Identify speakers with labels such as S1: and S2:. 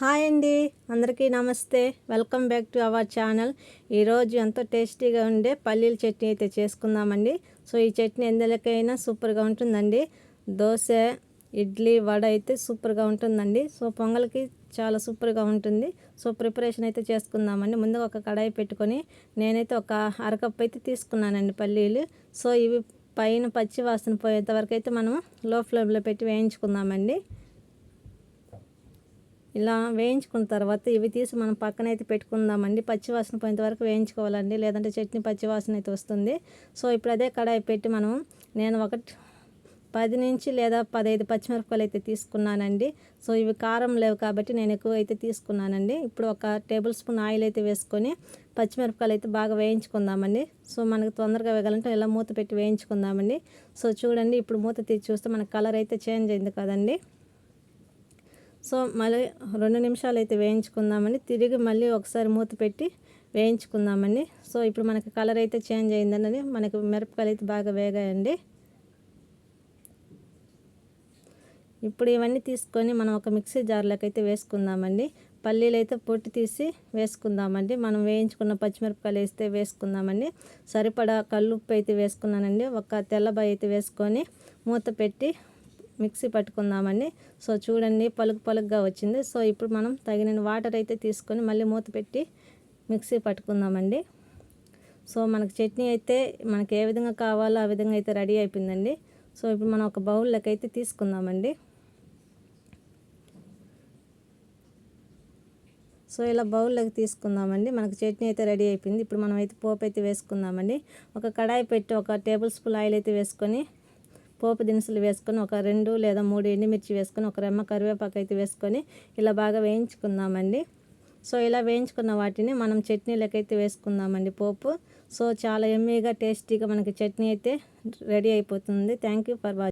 S1: Hi అండి. అందరికీ నమస్తే. Welcome back to our channel. ఈరోజు ఎంతో టేస్టీగా ఉండే పల్లీల చట్నీ అయితే చేసుకుందామండి. సో ఈ చట్నీ ఎందులకైనా సూపర్గా ఉంటుందండి. దోశ ఇడ్లీ వడ అయితే సూపర్గా ఉంటుందండి. సో పొంగల్కి చాలా సూపర్గా ఉంటుంది. సో ప్రిపరేషన్ అయితే చేసుకుందామండి. ముందుగా ఒక కడాయి పెట్టుకొని నేనైతే ఒక అరకప్పు అయితే తీసుకున్నానండి పల్లీలు. సో ఇవి పైన పచ్చి వాసన పోయేంత వరకు అయితే మనం లో ఫ్లేమ్లో పెట్టి వేయించుకుందామండి. ఇలా వేయించుకున్న తర్వాత ఇవి తీసి మనం పక్కన అయితే పెట్టుకుందామండి పచ్చివాసన పోయేంత వరకు వేయించుకోవాలండి. లేదంటే చట్నీ పచ్చివాసన అయితే వస్తుంది. సో ఇప్పుడు అదే కడాయి పెట్టి మనం నేను ఒకటి పది నుంచి లేదా పదహైదు పచ్చిమిరపకాయలు అయితే తీసుకున్నానండి. సో ఇవి కారం లేవు కాబట్టి నేను ఎక్కువ అయితే తీసుకున్నానండి. ఇప్పుడు ఒక టేబుల్ స్పూన్ ఆయిల్ అయితే వేసుకొని పచ్చిమిరపకాయలు అయితే బాగా వేయించుకుందామండి. సో మనకు తొందరగా వేగాలంటే ఇలా మూత పెట్టి వేయించుకుందామండి. సో చూడండి ఇప్పుడు మూత తీసి చూస్తే మన కలర్ అయితే చేంజ్ అయింది కదండి. సో మళ్ళీ రెండు నిమిషాలు అయితే వేయించుకుందామని తిరిగి మళ్ళీ ఒకసారి మూత పెట్టి వేయించుకుందామండి సో ఇప్పుడు మనకి కలర్ అయితే చేంజ్ అయిందండి మనకి మిరపకాయలు అయితే బాగా వేగాయండి. ఇప్పుడు ఇవన్నీ తీసుకొని మనం ఒక మిక్సీ జార్లోకి అయితే వేసుకుందామండి. పల్లీలు అయితే పొట్టి తీసి వేసుకుందామండి. మనం వేయించుకున్న పచ్చిమిరపకాయలు వేస్తే వేసుకుందామండి. సరిపడా కల్లుప్పు అయితే వేసుకున్నానండి. ఒక తెల్లబాయి అయితే వేసుకొని మూత పెట్టి మిక్సీ పట్టుకుందామండి సో చూడండి పలుకు పలుకుగా వచ్చింది. సో ఇప్పుడు మనం తగిన వాటర్ అయితే తీసుకొని మళ్ళీ మూత పెట్టి మిక్సీ పట్టుకుందామండి. సో మనకు చట్నీ అయితే మనకి ఏ విధంగా కావాలో ఆ విధంగా అయితే రెడీ అయిపోయిందండి. సో ఇప్పుడు మనం ఒక బౌల్లోకి అయితే తీసుకుందామండి. సో ఇలా బౌల్లోకి తీసుకుందామండి. మనకు చట్నీ అయితే రెడీ అయిపోయింది. ఇప్పుడు మనం అయితే పోపు అయితే వేసుకుందామండి. ఒక కడాయి పెట్టి ఒక టేబుల్ స్పూన్ ఆయిల్ అయితే వేసుకొని పోపు దినుసులు వేసుకొని ఒక రెండు లేదా మూడు ఎండుమిర్చి వేసుకొని ఒక రెమ్మ కరివేపాకు అయితే వేసుకొని ఇలా బాగా వేయించుకుందామండి. సో ఇలా వేయించుకున్న వాటిని మనం చట్నీలకైతే వేసుకుందామండి పోపు. సో చాలా ఎమ్మీగా టేస్టీగా మనకి చట్నీ అయితే రెడీ అయిపోతుంది. Thank you for watching